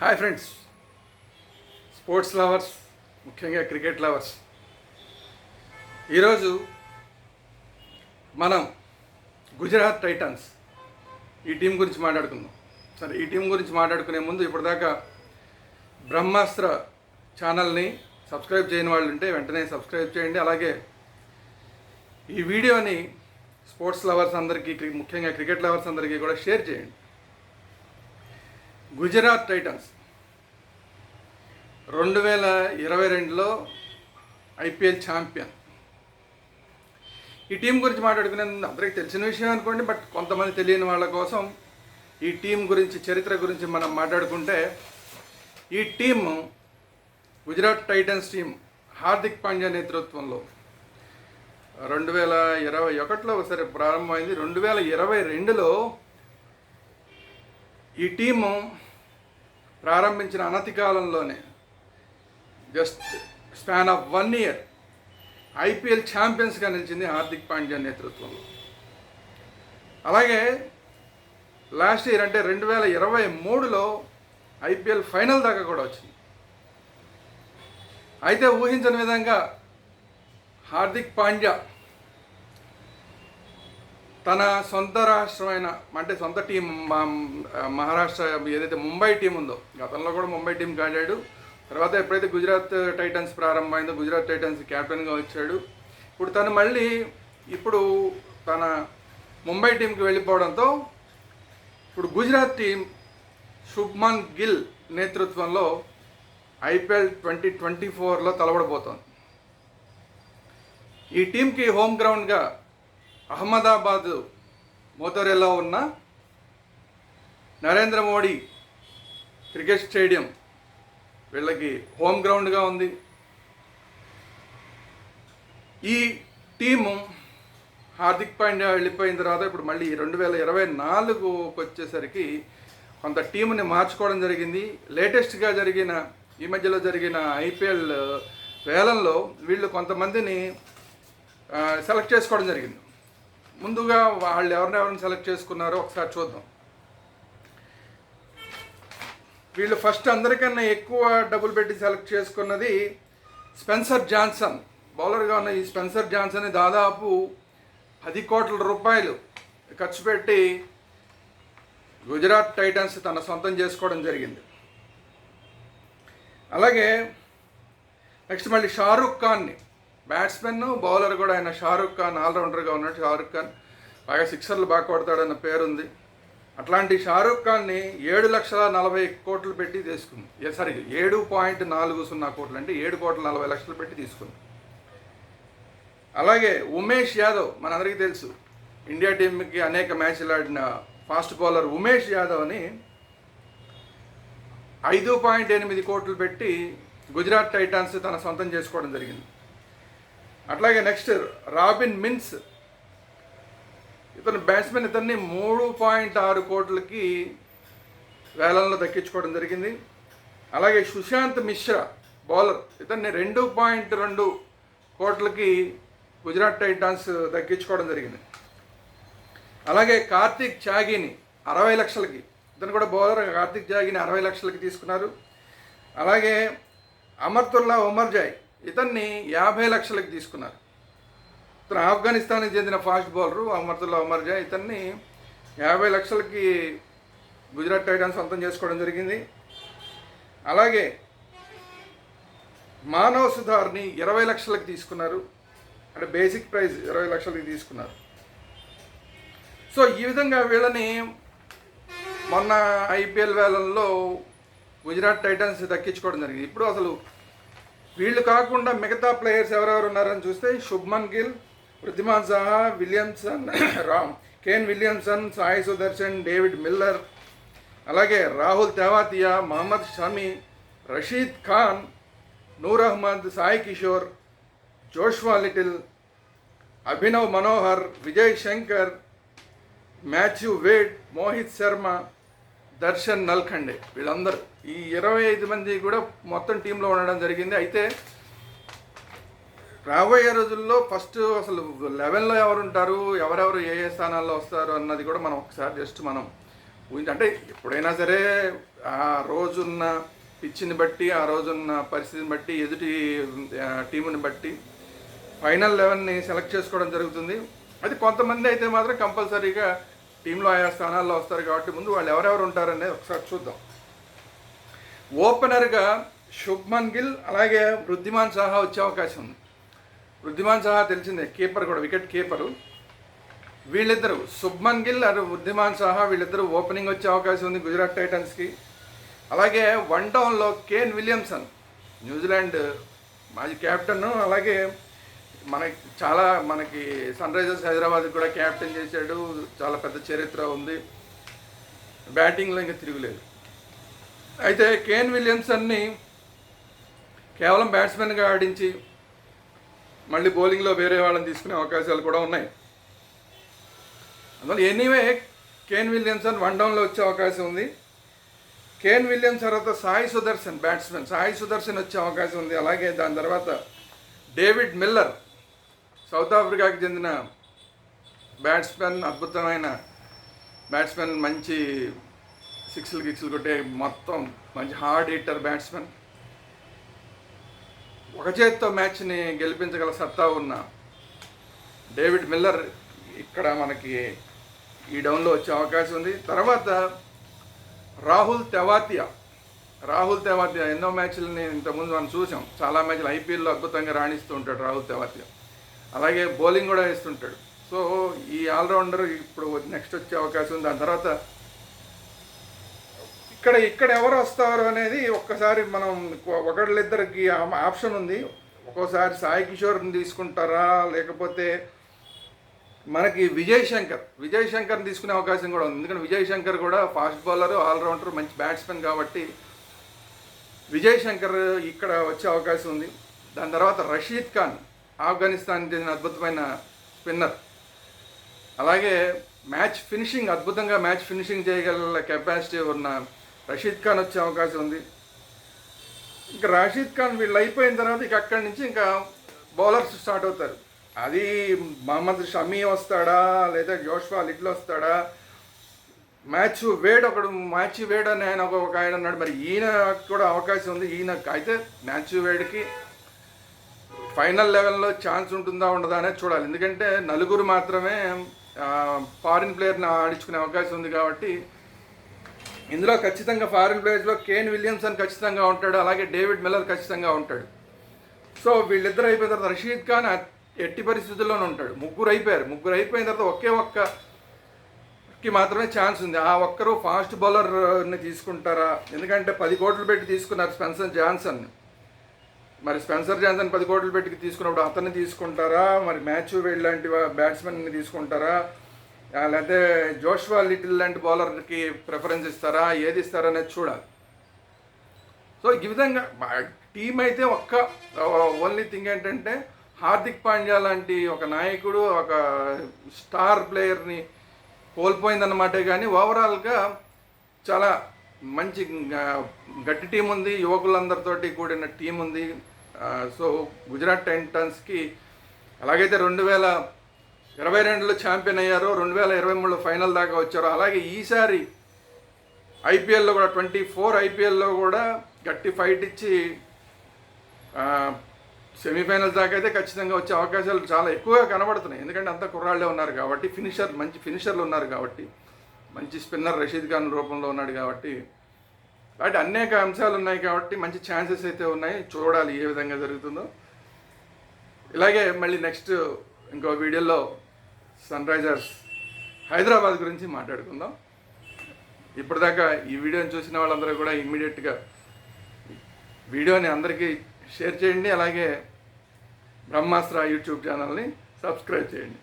Hi friends sports lovers ముఖ్యంగా cricket lovers ఈరోజు మనం గుజరాత్ టైటన్స్ ఈ టీం గురించి మాట్లాడుకుందాం. సరే ఈ టీం గురించి మాట్లాడుకునే ముందు ఇప్పటిదాకా బ్రహ్మాస్త్ర ఛానల్ని సబ్స్క్రైబ్ చేయని వాళ్ళు ఉంటే వెంటనే సబ్స్క్రైబ్ చేయండి. అలాగే ఈ వీడియోని స్పోర్ట్స్ లవర్స్ అందరికీ ముఖ్యంగా క్రికెట్ లవర్స్ అందరికీ కూడా షేర్ చేయండి. గుజరాత్ టైటన్స్. రెండు వేల ఇరవై రెండులో ఐపీఎల్ ఛాంపియన్. ఈ టీం గురించి మాట్లాడుకునే అందరికీ తెలిసిన విషయం అనుకోండి బట్ కొంతమంది తెలియని వాళ్ళ కోసం ఈ టీం గురించి చరిత్ర గురించి మనం మాట్లాడుకుంటే ఈ team Gujarat Titans team Hardik Pandya నేతృత్వంలో రెండు వేల ఇరవై ఒకటిలో ఒకసారి ప్రారంభమైంది. రెండు వేల ఇరవై రెండులో ఈ టీము ప్రారంభించిన అనతి కాలంలోనే just span of one year IPL ఛాంపియన్స్గా నిలిచింది హార్దిక్ పాండ్యా నేతృత్వంలో. అలాగే లాస్ట్ ఇయర్ అంటే రెండు వేల ఇరవై మూడులో ఐపీఎల్ ఫైనల్ దాకా కూడా వచ్చింది. అయితే ఊహించని విధంగా హార్దిక్ పాండ్యా తన సొంత రాష్ట్రమైన అంటే సొంత టీం మహారాష్ట్ర ఏదైతే ముంబై టీం ఉందో గతంలో కూడా ముంబై టీం ఆడాడు తర్వాత ఎప్పుడైతే గుజరాత్ టైటన్స్ ప్రారంభమైందో గుజరాత్ టైటన్స్ క్యాప్టెన్గా వచ్చాడు. ఇప్పుడు తను మళ్ళీ ఇప్పుడు తన ముంబై టీంకి వెళ్ళిపోవడంతో ఇప్పుడు గుజరాత్ టీం శుభ్మన్ గిల్ నేతృత్వంలో ఐపీఎల్ ట్వంటీ ట్వంటీ ఫోర్లో తలబడబోతోంది ఈ టీంకి హోమ్ గ్రౌండ్గా అహ్మదాబాద్ మోతరేలో ఉన్న నరేంద్ర మోడీ క్రికెట్ స్టేడియం వీళ్ళకి హోమ్ గ్రౌండ్గా ఉంది. ఈ టీము హార్దిక్ పాండ్యా వెళ్ళిపోయిన తర్వాత ఇప్పుడు మళ్ళీ రెండు వేల ఇరవై నాలుగుకి వచ్చేసరికి కొంత టీముని మార్చుకోవడం జరిగింది. లేటెస్ట్గా జరిగిన ఈ మధ్యలో జరిగిన ఐపీఎల్ వేలంలో వీళ్ళు కొంతమందిని సెలెక్ట్ చేసుకోవడం జరిగింది. ముందుగా వాళ్ళు ఎవరినెవరిని సెలెక్ట్ చేసుకున్నారో ఒకసారి చూద్దాం. వీళ్ళు ఫస్ట్ అందరికన్నా ఎక్కువ డబ్బులు పెట్టి సెలెక్ట్ చేసుకున్నది స్పెన్సర్ జాన్సన్. బౌలర్గా ఉన్న ఈ స్పెన్సర్ జాన్సన్ దాదాపు పది కోట్ల రూపాయలు ఖర్చు పెట్టి గుజరాత్ టైటన్స్ తన సొంతం చేసుకోవడం జరిగింది. అలాగే నెక్స్ట్ మళ్ళీ షారుఖ్ ఖాన్ని బ్యాట్స్మెన్ బౌలర్ కూడా ఆయన షారుఖ్ ఖాన్ ఆల్రౌండర్గా ఉన్నాడు షారుఖ్ ఖాన్. బాగా సిక్సర్లు బాగా కొడతాడన్న పేరుంది. అట్లాంటి షారుఖ్ ఖాన్ని ఏడు లక్షల నలభై కోట్లు పెట్టి తీసుకుంది. సారీ ఏడు పాయింట్ నాలుగు సున్నా కోట్లు అంటే ఏడు కోట్ల నలభై లక్షలు పెట్టి తీసుకుంది. అలాగే ఉమేష్ యాదవ్ మనందరికీ తెలుసు. ఇండియా టీంకి అనేక మ్యాచ్లు ఆడిన ఫాస్ట్ బౌలర్ ఉమేష్ యాదవ్ అని ఐదు పాయింట్ ఎనిమిది కోట్లు పెట్టి గుజరాత్ టైటాన్స్ తన సొంతం చేసుకోవడం జరిగింది. అట్లాగే నెక్స్ట్ రాబిన్ మిన్స్. ఇతను బ్యాట్స్మెన్ ఇతన్ని మూడు పాయింట్ ఆరు కోట్లకి వేలంలో దక్కించుకోవడం జరిగింది. అలాగే సుశాంత్ మిశ్రా బౌలర్ ఇతన్ని రెండు పాయింట్ రెండు కోట్లకి గుజరాత్ టైటాన్స్ దక్కించుకోవడం జరిగింది. అలాగే కార్తీక్ చాగిని అరవై లక్షలకి ఇతను కూడా బౌలర్ కార్తీక్ చాగిని అరవై లక్షలకి తీసుకున్నారు. అలాగే అమర్తుల్లా ఉమర్జాయ్ ఇతన్ని యాభై లక్షలకు తీసుకున్నారు. ఇతను ఆఫ్ఘనిస్తాన్కి చెందిన ఫాస్ట్ బౌలరు అమర్తుల్లా అమర్జా ఇతన్ని యాభై లక్షలకి గుజరాత్ టైటాన్స్ సొంతం చేసుకోవడం జరిగింది. అలాగే మానవ్ సుధార్ని ఇరవై లక్షలకు తీసుకున్నారు. అంటే బేసిక్ ప్రైస్ ఇరవై లక్షలకి తీసుకున్నారు. సో ఈ విధంగా వీళ్ళని మొన్న ఐపీఎల్ వేలంలో గుజరాత్ టైటన్స్ దక్కించుకోవడం జరిగింది. ఇప్పుడు అసలు వీళ్ళు కాకుండా మిగతా ప్లేయర్స్ ఎవరెవరు ఉన్నారని చూస్తే Shubman Gill Wriddhiman Saha Williamson Ram. Kane Williamson Sai Sudharsan David Miller. అలాగే Rahul Tewatia Mohammed Shami Rashid Khan Noor Ahmad Sai Kishore Joshua Little Abhinav Manohar Vijay Shankar Matthew Wade Mohit Sharma Darshan Nalkande వీళ్ళందరూ ఈ ఇరవై ఐదు మంది కూడా మొత్తం టీంలో ఉండడం జరిగింది. అయితే రాబోయే రోజుల్లో ఫస్ట్ అసలు లెవెన్లో ఎవరు ఉంటారు ఎవరెవరు ఏ ఏ స్థానాల్లో వస్తారు అన్నది కూడా మనం ఒకసారి జస్ట్ మనం ఊహించ- అంటే ఎప్పుడైనా సరే ఆ రోజున్న పిచ్చిని బట్టి ఆ రోజున్న పరిస్థితిని బట్టి ఎదుటి ఆ, టీముని బట్టి ఫైనల్ లెవెన్ని సెలెక్ట్ చేసుకోవడం జరుగుతుంది. అది కొంతమంది అయితే మాత్రం కంపల్సరీగా టీంలో ఆయా స్థానాల్లో వస్తారు కాబట్టి ముందు వాళ్ళు ఎవరెవరు ఉంటారనేది ఒకసారి చూద్దాం. ఓపెనర్గా శుభ్మన్ గిల్ అలాగే వృద్ధిమాన్ సాహా వచ్చే అవకాశం ఉంది. వృద్ధిమాన్ సాహా తెలిసిందే కీపర్ కూడా వికెట్ కీపరు వీళ్ళిద్దరూ శుభ్మన్ గిల్ అటు వృద్ధిమాన్ సాహా వీళ్ళిద్దరూ ఓపెనింగ్ వచ్చే అవకాశం ఉంది గుజరాత్ టైటన్స్కి అలాగే వన్ డౌన్లో కేన్ విలియమ్సన్ న్యూజిలాండ్ మాజీ కెప్టెన్ అలాగే మనకి చాలా మనకి సన్ రైజర్స్ హైదరాబాద్ కూడా క్యాప్టెన్ చేశాడు. చాలా పెద్ద చరిత్ర ఉంది. బ్యాటింగ్లో ఇంకా తిరుగులేదు. అయితే కేన్ విలియమ్సన్ని కేవలం బ్యాట్స్మెన్గా ఆడించి మళ్ళీ బౌలింగ్లో వేరే వాళ్ళని తీసుకునే అవకాశాలు కూడా ఉన్నాయి. అందువల్ల ఎనీవే కేన్ విలియమ్సన్ వన్ డౌన్లో వచ్చే అవకాశం ఉంది. కేన్ విలియమ్స్ తర్వాత సాయి సుదర్శన్ బ్యాట్స్మెన్ సాయి సుదర్శన్ వచ్చే అవకాశం ఉంది. అలాగే దాని తర్వాత డేవిడ్ మిల్లర్ సౌత్ ఆఫ్రికాకి చెందిన బ్యాట్స్మెన్ అద్భుతమైన బ్యాట్స్మెన్ మంచి సిక్స్లు గిక్స్లు కొట్టే మొత్తం మంచి హార్డ్ హిట్టర్ బ్యాట్స్మెన్. ఒక చేత్తో మ్యాచ్ని గెలిపించగల సత్తా ఉన్న డేవిడ్ మిల్లర్ ఇక్కడ మనకి ఈ డౌన్లో వచ్చే అవకాశం ఉంది. తర్వాత రాహుల్ తెవాతియా. రాహుల్ తెవాతియా ఎన్నో మ్యాచ్లని ఇంతకుముందు మనం చూసాం. చాలా మ్యాచ్లు ఐపీఎల్లో అద్భుతంగా రాణిస్తూ ఉంటాడు రాహుల్ తెవాతియా. అలాగే బౌలింగ్ కూడా వేస్తుంటాడు. సో ఈ ఆల్రౌండర్ ఇప్పుడు నెక్స్ట్ వచ్చే అవకాశం ఉంది. దాని తర్వాత ఇక్కడ ఇక్కడ ఎవరు వస్తారు అనేది ఒక్కసారి మనం ఒకళ్ళిద్దరికి ఆప్షన్ ఉంది. ఒక్కోసారి సాయి కిషోర్ని తీసుకుంటారా? లేకపోతే మనకి విజయ్ శంకర్ విజయ్ శంకర్ని తీసుకునే అవకాశం కూడా ఉంది. ఎందుకంటే విజయ్ శంకర్ కూడా ఫాస్ట్ బౌలర్ ఆల్రౌండర్ మంచి బ్యాట్స్మెన్ కాబట్టి విజయ్ శంకర్ ఇక్కడ వచ్చే అవకాశం ఉంది. దాని తర్వాత రషీద్ ఖాన్. ఆఫ్ఘనిస్తాన్ చేసిన అద్భుతమైన స్పిన్నర్. అలాగే మ్యాచ్ ఫినిషింగ్ అద్భుతంగా మ్యాచ్ ఫినిషింగ్ చేయగల కెపాసిటీ ఉన్న రషీద్ ఖాన్ వచ్చే అవకాశం ఉంది. ఇంకా రషీద్ ఖాన్ వీళ్ళు అయిపోయిన తర్వాత ఇక అక్కడి నుంచి ఇంకా బౌలర్స్ స్టార్ట్ అవుతారు. అది మహమ్మద్ షమీ వస్తాడా లేదా జోష్వా లిట్లు వస్తాడా? మ్యాచ్ వేడ్ ఒకడు మ్యాచ్ వేడ్ అని ఆయన ఒక- ఒక ఆయన అన్నాడు. మరి ఈయన కూడా అవకాశం ఉంది. ఈయన అయితే మ్యాచ్ వేడ్కి ఫైనల్ లెవెల్లో ఛాన్స్ ఉంటుందా ఉండదా అనేది చూడాలి. ఎందుకంటే నలుగురు మాత్రమే ఫారిన్ ప్లేయర్ని ఆడించుకునే అవకాశం ఉంది కాబట్టి ఇందులో ఖచ్చితంగా ఫారిన్ ప్లేయర్స్లో కేన్ విలియమ్సన్ ఖచ్చితంగా ఉంటాడు అలాగే డేవిడ్ మిల్లర్ ఖచ్చితంగా ఉంటాడు. సో వీళ్ళిద్దరు అయిపోయిన తర్వాత రషీద్ ఖాన్ ఎట్టి పరిస్థితుల్లోనే ఉంటాడు. ముగ్గురు అయిపోయారు. ముగ్గురు అయిపోయిన తర్వాత ఒకే ఒక్కకి మాత్రమే ఛాన్స్ ఉంది. ఆ ఒక్కరు ఫాస్ట్ బౌలర్ని తీసుకుంటారా? ఎందుకంటే పది కోట్లు పెట్టి తీసుకున్నారు స్పెన్సన్ జాన్సన్. మరి స్పెన్సర్ జాన్సన్ పది కోట్లు పెట్టి తీసుకున్నప్పుడు అతన్ని తీసుకుంటారా? మరి మ్యాచ్ వేడ్ లాంటి బ్యాట్స్మెన్ని తీసుకుంటారా? లేకపోతే జోష్వా లిటిల్ లాంటి బౌలర్కి ప్రిఫరెన్స్ ఇస్తారా? ఏది ఇస్తారా అనేది చూడాలి. సో ఈ విధంగా టీం అయితే ఒక్క ఓన్లీ థింగ్ ఏంటంటే హార్దిక్ పాండ్యా లాంటి ఒక నాయకుడు ఒక స్టార్ ప్లేయర్ని కోల్పోయిందన్నమాటే కానీ ఓవరాల్గా చాలా మంచి గట్టి టీం ఉంది యువకులందరితోటి కూడిన టీం ఉంది. సో గుజరాత్ టైటన్స్కి అలాగైతే రెండు వేల ఇరవై రెండులో ఛాంపియన్ అయ్యారో రెండు వేల ఇరవై మూడులో ఫైనల్ దాకా వచ్చారో అలాగే ఈసారి ఐపీఎల్లో కూడా ట్వంటీ ఫోర్ ఐపీఎల్లో కూడా గట్టి ఫైట్ ఇచ్చి సెమీఫైనల్ దాకా అయితే ఖచ్చితంగా వచ్చే అవకాశాలు చాలా ఎక్కువగా కనబడుతున్నాయి. ఎందుకంటే అంత కుర్రాళ్ళే ఉన్నారు కాబట్టి ఫినిషర్ మంచి ఫినిషర్లు ఉన్నారు కాబట్టి. మంచి స్పిన్నర్ రషీద్ ఖాన్ రూపంలో ఉన్నాడు కాబట్టి కాబట్టి అనేక అంశాలు ఉన్నాయి కాబట్టి మంచి ఛాన్సెస్ అయితే ఉన్నాయి. చూడాలి ఏ విధంగా జరుగుతుందో. ఇలాగే మళ్ళీ నెక్స్ట్ ఇంకో వీడియోలో సన్ రైజర్స్ హైదరాబాద్ గురించి మాట్లాడుకుందాం. ఇప్పటిదాకా ఈ వీడియోని చూసిన వాళ్ళందరూ కూడా ఇమ్మీడియట్గా వీడియోని అందరికీ షేర్ చేయండి. అలాగే బ్రహ్మాస్త్ర యూట్యూబ్ ఛానల్ని సబ్స్క్రైబ్ చేయండి.